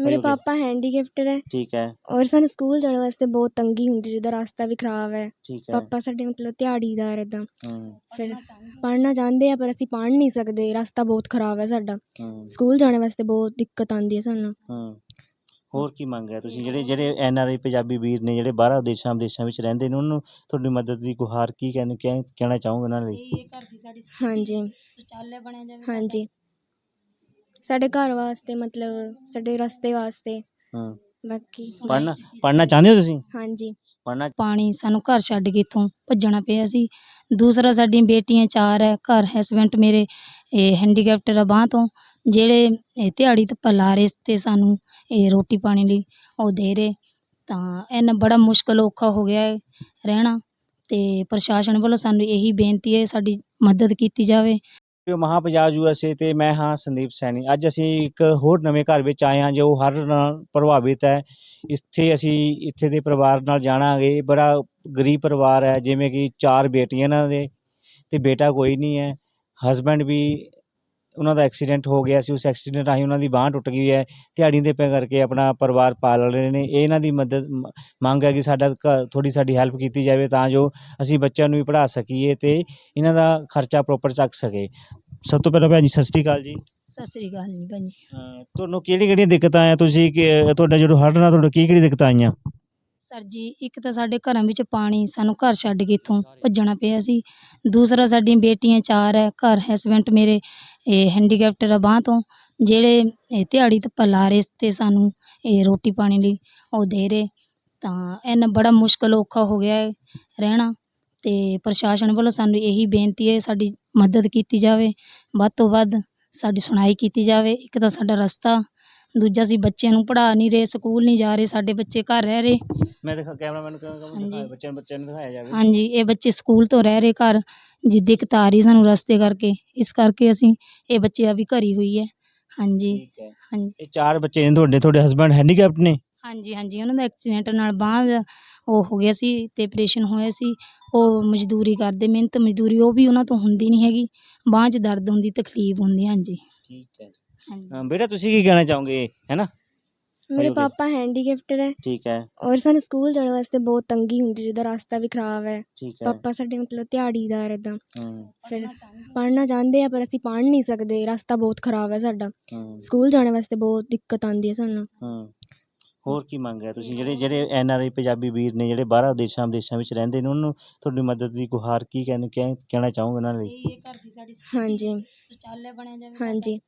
ਮੇਰੇ ਹੋ ਗਏ? ਪਾਪਾ ਹੈਂਡੀਕੈਪਟਰ ਹੈ ਠੀਕ ਹੈ ਔਰ ਸਾਨੂੰ ਸਕੂਲ ਜਾਣ ਵਾਸਤੇ ਬਹੁਤ ਤੰਗੀ ਹੁੰਦੀ ਜਿਹਦਾ ਰਸਤਾ ਵੀ ਖਰਾਬ ਹੈ ਠੀਕ ਹੈ ਪਾਪਾ ਸਾਡੇ ਮਤਲਬ ਦਿਹਾੜੀਦਾਰ ਇਦਾਂ। ਹੂੰ। ਫਿਰ ਪੜ੍ਹਨਾ ਚਾਹੁੰਦੇ ਆ ਪਰ ਅਸੀਂ ਪੜ੍ਹ ਨਹੀਂ ਸਕਦੇ। ਰਸਤਾ ਬਹੁਤ ਖਰਾਬ ਹੈ ਸਾਡਾ। ਹੂੰ। ਸਕੂਲ ਜਾਣ ਵਾਸਤੇ ਬਹੁਤ ਦਿੱਕਤ ਆਉਂਦੀ ਹੈ ਸਾਨੂੰ। ਹੂੰ। ਹੋਰ ਕੀ ਮੰਗ ਹੈ ਤੁਸੀਂ? ਜਿਹੜੇ ਜਿਹੜੇ ਐਨ ਆਰ ਆਈ ਪੰਜਾਬੀ ਵੀਰ ਨੇ ਜਿਹੜੇ ਬਾਹਰ ਦੇਸ਼ਾਂ ਵਿਦੇਸ਼ਾਂ ਵਿੱਚ ਰਹਿੰਦੇ ਨੇ ਉਹਨੂੰ ਤੁਹਾਡੀ ਮਦਦ ਦੀ ਗੁਹਾਰ ਕੀ ਕਹਿਣ ਕਹਿ- ਕਹਿਣਾ ਚਾਹੋਗੇ ਉਹਨਾਂ ਲਈ? ਇਹ ਘਰ ਦੀ ਸਾਡੀ ਹਾਂਜੀ। ਸ਼ੌਚਾਲਿਆ ਬਣਿਆ ਜਾਵੇ ਹਾਂਜੀ। ਸਾਡੇ ਘਰ ਵਾਸਤੇ ਮਤਲਬ ਸਾਡੇ ਰਸਤੇ ਵਾਸਤੇ। ਹੂੰ। ਬਾਕੀ ਪੜ੍ਹਨਾ ਪੜ੍ਹਨਾ ਚਾਹੁੰਦੇ ਹੋ ਤੁਸੀਂ? ਹਾਂਜੀ। ਪੜ੍ਹਨਾ ਪਾਣੀ ਸਾਨੂੰ ਘਰ ਛੱਡ ਕੇ ਇੱਥੋਂ ਭੱਜਣਾ ਪਿਆ ਸੀ। ਦੂਸਰਾ ਸਾਡੀਆਂ ਬੇਟੀਆਂ ਚਾਰ ਹੈ ਘਰ ਹਸਬੈਂਡ ਮੇਰੇ ਇਹ ਹੈਂਡੀਕੈਪਟਰ ਆ ਬਾਂਹ ਤੋਂ। ਜਿਹੜੇ ਇਹ ਦਿਹਾੜੀ ਧੱਪਾ ਲਾ ਰਹੇ ਤੇ ਸਾਨੂੰ ਇਹ ਰੋਟੀ ਪਾਣੀ ਲਈ ਉਹ ਦੇ ਰਹੇ। ਤਾਂ ਇਹਨਾਂ ਬੜਾ ਮੁਸ਼ਕਲ ਔਖਾ ਹੋ ਗਿਆ ਹੈ ਰਹਿਣਾ ਤੇ ਪ੍ਰਸ਼ਾਸਨ ਵੱਲੋਂ ਸਾਨੂੰ ਇਹੀ ਬੇਨਤੀ ਹੈ ਸਾਡੀ ਮਦਦ ਕੀਤੀ ਜਾਵੇ। ਮਹਾ ਪੰਜਾਬ ਯੂਐਸਏ ਤੇ ਮੈਂ ਹਾਂ ਸੰਦੀਪ ਸੈਣੀ। ਅੱਜ ਅਸੀਂ ਇੱਕ ਹੋਰ ਨਵੇਂ ਘਰ ਵਿੱਚ ਆਏ ਹਾਂ ਜੋ ਹਰ ਨਾਲ ਪ੍ਰਭਾਵਿਤ ਹੈ। ਇੱਥੇ ਅਸੀਂ ਇੱਥੇ ਦੇ ਪਰਿਵਾਰ ਨਾਲ ਜਾਣਾਂਗੇ। ਬੜਾ ਗਰੀਬ ਪਰਿਵਾਰ ਹੈ, ਜਿਵੇਂ ਕਿ ਚਾਰ ਬੇਟੀਆਂ ਇਹਨਾਂ ਦੇ ਤੇ ਬੇਟਾ ਕੋਈ ਨਹੀਂ ਹੈ। ਹਸਬੈਂਡ ਵੀ ਉਹਨਾਂ ਦਾ ਐਕਸੀਡੈਂਟ ਹੋ ਗਿਆ ਸੀ। ਉਸ ਐਕਸੀਡੈਂਟ ਰਾਹੀਂ ਉਹਨਾਂ ਦੀ ਬਾਂਹ ਟੁੱਟ ਗਈ ਹੈ। ਦਿਹਾੜੀ ਦੇ ਪੈ ਕਰਕੇ ਆਪਣਾ ਪਰਿਵਾਰ ਪਾਲ ਰਹੇ ਨੇ। ਇਹ ਇਹਨਾਂ ਦੀ ਮਦਦ ਮੰਗ ਹੈ ਕਿ ਸਾਡਾ ਥੋੜੀ ਸਾਡੀ ਹੈਲਪ ਕੀਤੀ ਜਾਵੇ ਤਾਂ ਜੋ ਅਸੀਂ ਬੱਚਿਆਂ ਨੂੰ ਵੀ ਪੜ੍ਹਾ ਸਕੀਏ ਤੇ ਇਹਨਾਂ ਦਾ ਖਰਚਾ ਪ੍ਰੋਪਰ ਚੱਕ ਸਕੇ। ਸਭ ਤੋਂ ਪਹਿਲਾਂ ਭੈਣ ਜੀ ਸਤਿ ਸ਼੍ਰੀ ਅਕਾਲ ਜੀ। ਸਤਿ ਸ੍ਰੀ ਅਕਾਲ ਜੀ ਭਾਜੀ ਅਹ ਤੁਹਾਨੂੰ ਕਿਹੜੀ ਕਿਹੜੀਆਂ ਦਿੱਕਤਾਂ ਆ ਤੁਸੀਂ ਕਿ- ਤੁਹਾਡਾ ਜਦੋਂ ਹੜ੍ਹ ਨਾਲ ਤੁਹਾਡਾ ਕੀ ਕਿਹੜੀ ਦਿੱਕਤਾਂ ਆਈਆਂ? ਸਰ ਜੀ ਇੱਕ ਤਾਂ ਸਾਡੇ ਘਰਾਂ ਵਿੱਚ ਪਾਣੀ ਸਾਨੂੰ ਘਰ ਛੱਡ ਕੇ ਇੱਥੋਂ ਭੱਜਣਾ ਪਿਆ ਸੀ। ਦੂਸਰਾ ਸਾਡੀਆਂ ਬੇਟੀਆਂ ਚਾਰ ਹੈ ਘਰ ਹਸਬੈਂਡ ਮੇਰੇ ਇਹ ਹੈਂਡੀਕੈਪਟਰ ਆ ਬਾਂਹ ਤੋਂ। ਜਿਹੜੇ ਇਹ ਦਿਹਾੜੀ ਧੱਪਾ ਲਾ ਰਹੇ ਤੇ ਸਾਨੂੰ ਇਹ ਰੋਟੀ ਪਾਣੀ ਲਈ ਉਹ ਦੇ ਰਹੇ। ਤਾਂ ਇਹਨਾਂ ਬੜਾ ਮੁਸ਼ਕਲ ਔਖਾ ਹੋ ਗਿਆ ਹੈ ਰਹਿਣਾ। ਤੇ ਪ੍ਰਸ਼ਾਸਨ ਵੱਲੋਂ ਸਾਨੂੰ ਇਹੀ ਬੇਨਤੀ ਹੈ ਸਾਡੀ ਮਦਦ ਕੀਤੀ ਜਾਵੇ। ਵੱਧ ਤੋਂ ਵੱਧ ਸਾਡੀ ਸੁਣਾਈ ਕੀਤੀ ਜਾਵੇ। ਇੱਕ ਤਾਂ ਸਾਡਾ ਰਸਤਾ ਦੂਜਾ ਅਸੀਂ ਬੱਚਿਆਂ ਨੂੰ ਪੜ੍ਹਾ ਨਹੀਂ ਰਹੇ ਸਕੂਲ ਨਹੀਂ ਜਾ ਰਹੇ ਸਾਡੇ ਬੱਚੇ ਘਰ ਰਹਿ ਰਹੇ। ਮੈਂ ਦਿਖਾ ਕੈਮਰਾਮੈਨ ਨੂੰ। ਦਿਖਾਇਆ ਬੱਚਿਆਂ ਬੱਚਿਆਂ ਨੂੰ ਦਿਖਾਇਆ ਜਾਵੇ। ਹਾਂਜੀ ਇਹ ਬੱਚੇ ਸਕੂਲ ਤੋਂ ਰਹਿ ਰਹੇ ਘਰ ਜੀ ਦਿੱਕਤ ਆ ਰਹੀ ਸਾਨੂੰ ਰਸਤੇ ਕਰਕੇ ਇਸ ਕਰਕੇ ਅਸੀਂ ਇਹ ਬੱਚੇ ਆ ਵੀ ਘਰੀ ਹੋਈ ਹੈ। ਹਾਂਜੀ। ਠੀਕ ਹੈ। ਹਾਂਜੀ। ਇਹ ਚਾਰ ਬੱਚੇ ਨੇ ਤੁਹਾਡੇ ਤੁਹਾਡੇ ਹਸਬੰਡ ਹੈਂਡੀਕੈਪਟ ਨੇ? ਹਾਂਜੀ ਹਾਂਜੀ। ਉਹਨਾਂ ਦਾ ਐਕਸੀਡੈਂਟ ਨਾਲ ਬਾਂਹ ਦਾ ਉਹ ਹੋ ਗਿਆ ਸੀ ਤੇ ਆਪਰੇਸ਼ਨ ਹੋਇਆ ਸੀ। ਉਹ ਮਜ਼ਦੂਰੀ ਕਰਦੇ ਮਿਹਨਤ ਮਜ਼ਦੂਰੀ ਉਹ ਵੀ ਉਹਨਾਂ ਤੋਂ ਹੁੰਦੀ ਨਹੀਂ ਹੈਗੀ। ਬਾਂਹ 'ਚ ਦਰਦ ਹੁੰਦੀ ਤਕਲੀਫ ਹੁੰਦੀ ਹਾਂਜੀ। ਠੀਕ ਹੈ ਹਾਂਜੀ। ਬੇਟਾ ਤੁਸੀਂ ਕੀ ਕਹਿਣਾ ਚਾਹੋਗੇ ਹੈਨਾ? ਮੇਰੇ ਹੋ ਗਏ। ਪਾਪਾ ਹੈਂਡੀਕੈਪਟਰ ਹੈ। ਠੀਕ ਹੈ। ਔਰ ਸਾਨੂੰ ਸਕੂਲ ਜਾਣ ਵਾਸਤੇ ਬਹੁਤ ਤੰਗੀ ਹੁੰਦੀ ਜਿਹਦਾ ਰਸਤਾ ਵੀ ਖਰਾਬ ਹੈ। ਠੀਕ ਹੈ। ਪਾਪਾ ਸਾਡੇ ਮਤਲਬ ਦਿਹਾੜੀਦਾਰ ਇਦਾਂ ਹੂੰ। ਫਿਰ ਪੜ੍ਹਨਾ ਚਾਹੁੰਦੇ ਆ ਪਰ ਅਸੀਂ ਪੜ੍ਹ ਨਹੀਂ ਸਕਦੇ। ਰਸਤਾ ਬਹੁਤ ਖਰਾਬ ਹੈ ਸਾਡਾ। ਸਕੂਲ ਜਾਣ ਵਾਸਤੇ ਬਹੁਤ ਦਿੱਕਤ ਆਉਂਦੀ ਹੈ ਸਾਨੂੰ। ਹੂੰ। ਹੋਰ ਕੀ ਮੰਗ ਹੈ? ਤੁਸੀਂ ਜਿਹੜੇ ਜਿਹੜੇ ਐਨ ਆਰ ਆਈ ਪੰਜਾਬੀ ਵੀਰ ਨੇ ਜਿਹੜੇ ਬਾਹਰ ਦੇਸ਼ਾਂ ਵਿਦੇਸ਼ਾਂ ਵਿੱਚ ਰਹਿੰਦੇ ਨੇ ਉਹਨੂੰ ਤੁਹਾਡੀ ਮਦਦ ਦੀ ਗੁਹਾਰ ਕੀ ਕਹਿਣ ਕਹਿ- ਕਹਿਣਾ ਚਾਹੋਗੇ ਉਹਨਾਂ ਲਈ? ਇਹ ਘਰ ਦੀ ਸਾਡੀ ਹਾਂਜੀ। ਸ਼ੌਚਾਲਿਆ ਬਣਿਆ ਜਾਵੇ ਹਾਂਜੀ।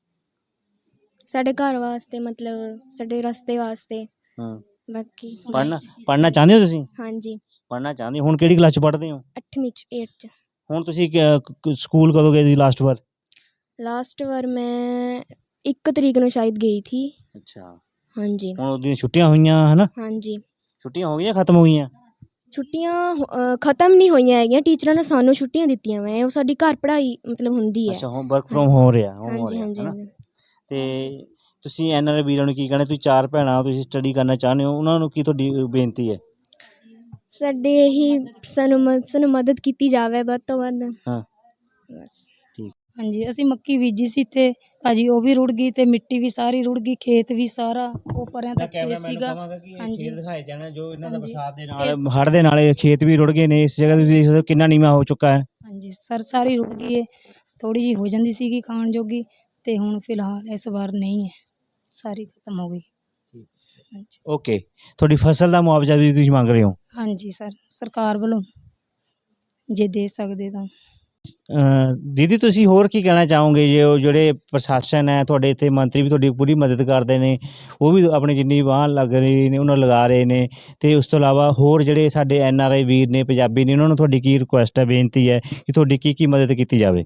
ਸਾਡੇ ਘਰ ਵਾਸਤੇ ਮਤਲਬ ਸਾਡੇ ਰਸਤੇ ਵਾਸਤੇ। ਹੂੰ। ਬਾਕੀ ਪੜ੍ਹਨਾ ਪੜ੍ਹਨਾ ਚਾਹੁੰਦੇ ਹੋ ਤੁਸੀਂ? ਹਾਂਜੀ। ਪੜ੍ਹਨਾ ਚਾਹੁੰਦੇ ਹੋ? ਹੁਣ ਕਿਹੜੀ ਕਲਾਸ ਚ ਪੜ੍ਹਦੇ ਹੋ? 8ਵੀਂ ਚ 8 ਚ। ਹੁਣ ਤੁਸੀਂ ਕ- ਕ- ਸਕੂਲ ਕਦੋਂ ਗਏ ਸੀ ਲਾਸਟ ਵਾਰ? ਲਾਸਟ ਵਾਰ ਮੈਂ 1 ਤਰੀਕ ਨੂੰ ਸ਼ਾਇਦ ਗਈ ਥੀ। ਅੱਛਾ। ਹਾਂਜੀ। ਹੁਣ ਉਹਦੀਆਂ ਛੁੱਟੀਆਂ ਹੋਈਆਂ ਹਨਾ? ਹਾਂਜੀ। ਛੁੱਟੀਆਂ ਹੋ ਗਈਆਂ ਖਤਮ ਹੋ ਗਈਆਂ ਛੁੱਟੀਆਂ ਅ, ਖਤਮ ਨਹੀਂ ਹੋਈਆਂ ਹੈਗੀਆਂ। ਟੀਚਰਾਂ ਨੇ ਸਾਨੂੰ ਛੁੱਟੀਆਂ ਦਿੱਤੀਆਂ ਵਾ। ਉਹ ਸਾਡੀ ਘਰ ਪੜ੍ਹਾਈ ਮਤਲਬ ਹੁੰਦੀ ਹੈ। ਅੱਛਾ ਹੁਣ ਵਰਕ ਫਰੋਮ ਹੋ ਰਿਹਾ home ਹੋ ਹਾਂਜੀ ਰਿਹਾ ਹਾਂਜੀ ਹਨਾ? ਹਾਂਜੀ। ਤੇ ਤੁਸੀਂ ਐਨ ਆਰ ਆਈ ਵੀਰਾਂ ਨੂੰ ਕੀ ਕਹਿਣਾ? ਤੁਸੀਂ ਚਾਰ ਭੈਣਾਂ ਹੋ ਤੁਸੀਂ ਸਟੱਡੀ ਕਰਨਾ ਚਾਹੁੰਦੇ ਹੋ। ਉਹਨਾਂ ਨੂੰ ਕੀ ਤੁਹਾਡੀ ਬੇਨਤੀ ਹੈ? ਸਾਡੇ ਇਹੀ ਸਾਨੂੰ ਮਦਦ ਕੀਤੀ ਜਾਵੇ ਵੱਧ ਤੋਂ ਵੱਧ। ਹਾਂ। ਬਸ। ਹਾਂਜੀ ਅਸੀਂ ਮੱਕੀ ਬੀਜੀ ਸੀ ਤੇ ਭਾਜੀ ਉਹ ਵੀ ਰੁੜ ਗਈ ਤੇ ਮਿੱਟੀ ਵੀ ਸਾਰੀ ਰੁੜ ਗਈ ਖੇਤ ਵੀ ਸਾਰਾ ਉਹ ਪਰਿਆਂ ਤੱਕ ਖੇਤ ਸੀਗਾ। ਹਾਂਜੀ। ਦਿਖਾਏ ਜਾਣ ਜੋ ਇਹਨਾਂ ਦਾ ਹਾਂਜੀ। ਬਰਸਾਤ ਦੇ ਨਾਲ ਇਸ- ਹੜ੍ਹ ਦੇ ਨਾਲ ਇਹ ਖੇਤ ਵੀ ਰੁੜ ਗਏ ਨੇ ਇਸ ਜਗ੍ਹਾ ਤੁਸੀਂ ਦੇਖ ਸਕਦੇ ਹੋ ਕਿੰਨਾ ਨੀਵਾ ਹੋ ਚੁੱਕਾ ਹੈ। ਹਾਂਜੀ ਸਰ ਸਾਰੀ ਰੁੜ ਗਈ ਏ ਥੋੜੀ ਜੀ ਹੋ ਜਾਂਦੀ ਸੀਗੀ ਖਾਣ ਜੋਗੀ ਤੇ ਹੁਣ ਫਿਲਹਾਲ ਇਸ ਵਾਰ ਨਹੀਂ ਹੈ ਸਾਰੀ ਖਤਮ ਹੋ ਗਈ। ਹਾਂਜੀ। ਓਕੇ ਤੁਹਾਡੀ ਫਸਲ ਦਾ ਮੁਆਵਜ਼ਾ ਵੀ ਤੁਸੀਂ ਮੰਗ ਰਹੇ ਹੋ? ਹਾਂਜੀ ਸਰ ਸਰਕਾਰ ਵੱਲੋਂ ਜੇ ਦੇ ਸਕਦੇ ਤਾਂ। ਦੀਦੀ, ਤੁਸੀਂ ਹੋਰ ਕੀ ਕਹਿਣਾ ਚਾਹੋਗੇ? ਜੇ ਉਹ ਜਿਹੜੇ ਪ੍ਰਸ਼ਾਸਨ ਹੈ, ਤੁਹਾਡੇ ਇੱਥੇ ਮੰਤਰੀ ਵੀ ਤੁਹਾਡੀ ਪੂਰੀ ਮਦਦ ਕਰਦੇ ਨੇ, ਉਹ ਵੀ ਆਪਣੀ ਜਿੰਨੀ ਬਾਂਹ ਲੱਗ ਰਹੀ ਨੇ, ਉਹਨਾਂ ਲਗਾ ਰਹੇ ਨੇ, ਤੇ ਉਸ ਤੋਂ ਇਲਾਵਾ ਹੋਰ ਜਿਹੜੇ ਸਾਡੇ ਐਨ ਆਰ ਆਈ ਵੀਰ ਨੇ, ਪੰਜਾਬੀ ਨੇ, ਉਹਨਾਂ ਨੂੰ ਤੁਹਾਡੀ ਕੀ ਰਿਕੁਐਸਟ ਹੈ, ਬੇਨਤੀ ਹੈ ਕਿ ਤੁਹਾਡੀ ਕੀ ਕੀ ਮਦਦ ਕੀਤੀ ਜਾਵੇ?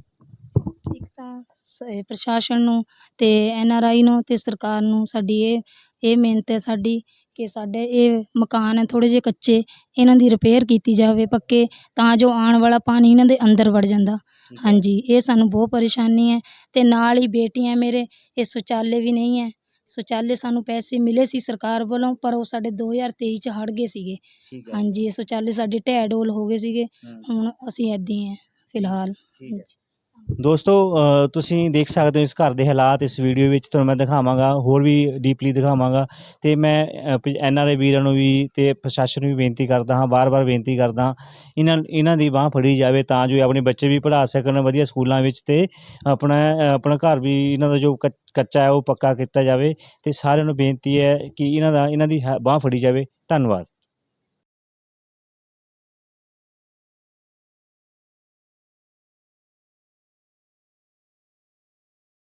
ਇੱਕ ਤਾਂ ਸ- ਪ੍ਰਸ਼ਾਸਨ ਨੂੰ ਤੇ ਐਨ ਆਰ ਆਈ ਨੂੰ ਤੇ ਸਰਕਾਰ ਨੂੰ ਸਾਡੀ ਇਹ ਇਹ ਮਿਹਨਤ ਹੈ ਸਾਡੀ ਕਿ ਸਾਡੇ ਇਹ ਮਕਾਨ ਹੈ ਥੋੜੇ ਜਿਹੇ ਕੱਚੇ ਇਹਨਾਂ ਦੀ ਰਿਪੇਅਰ ਕੀਤੀ ਜਾਵੇ ਪੱਕੇ ਤਾਂ ਜੋ ਆਉਣ ਵਾਲਾ ਪਾਣੀ ਇਹਨਾਂ ਦੇ ਅੰਦਰ ਵੜ ਜਾਂਦਾ। ਹਾਂਜੀ ਇਹ ਸਾਨੂੰ ਬਹੁਤ ਪਰੇਸ਼ਾਨੀ ਹੈ ਤੇ ਨਾਲ ਹੀ ਬੇਟੀਆਂ ਮੇਰੇ ਇਹ ਸ਼ੌਚਾਲੇ ਵੀ ਨਹੀਂ ਹੈ। ਸ਼ੌਚਾਲੇ ਸਾਨੂੰ ਪੈਸੇ ਮਿਲੇ ਸੀ ਸਰਕਾਰ ਵੱਲੋਂ ਪਰ ਉਹ ਸਾਡੇ 2023 ਚ ਹੜ ਗਏ ਸੀਗੇ। ਠੀਕ ਹਾਂਜੀ ਇਹ ਸ਼ੌਚਾਲੇ ਸਾਡੇ ਢਹਿ ਡੋਲ ਹੋ ਗਏ ਸੀਗੇ। ਹੁਣ ਅਸੀਂ ਇੱਦਾਂ ਹੀ ਹੈ ਫਿਲਹਾਲ। ਠੀਕ ਹੈ। ਹਾਂਜੀ। ਦੋਸਤੋ ਤੁਸੀਂ ਦੇਖ ਸਕਦੇ ਹੋ ਇਸ ਘਰ ਦੇ ਹਾਲਾਤ। ਇਸ ਵੀਡੀਓ ਵਿੱਚ ਤੁਹਾਨੂੰ ਮੈਂ ਦਿਖਾਵਾਂਗਾ, ਹੋਰ ਵੀ ਡੀਪਲੀ ਦਿਖਾਵਾਂਗਾ। ਤੇ ਮੈਂ ਐਨ ਆਰ ਆਈ ਵੀਰਾਂ ਨੂੰ ਵੀ ਤੇ ਪ੍ਰਸ਼ਾਸਨ ਨੂੰ ਵੀ ਬੇਨਤੀ ਕਰਦਾ ਹਾਂ ਬਾਰ-ਬਾਰ ਬੇਨਤੀ ਕਰਦਾ ਹਾਂ, ਇਹਨਾਂ ਇਹਨਾਂ ਦੀ ਬਾਹ ਫੜੀ ਜਾਵੇ ਤਾਂ ਜੋ ਆਪਣੇ ਬੱਚੇ ਵੀ ਪੜ੍ਹਾ ਸਕਣ ਵਧੀਆ ਸਕੂਲਾਂ ਵਿੱਚ ਤੇ ਆਪਣਾ ਆਪਣਾ ਘਰ ਵੀ ਇਹਨਾਂ ਦਾ ਜੋ ਕੱਚ- ਕੱਚਾ ਹੈ ਉਹ ਪੱਕਾ ਕੀਤਾ ਜਾਵੇ। ਤੇ ਸਾਰਿਆਂ ਨੂੰ ਬੇਨਤੀ ਹੈ ਕਿ ਇਹਨਾਂ ਦਾ, ਇਹਨਾਂ ਦੀ ਬਾਹ ਫੜੀ ਜਾਵੇ। ਧੰਨਵਾਦ।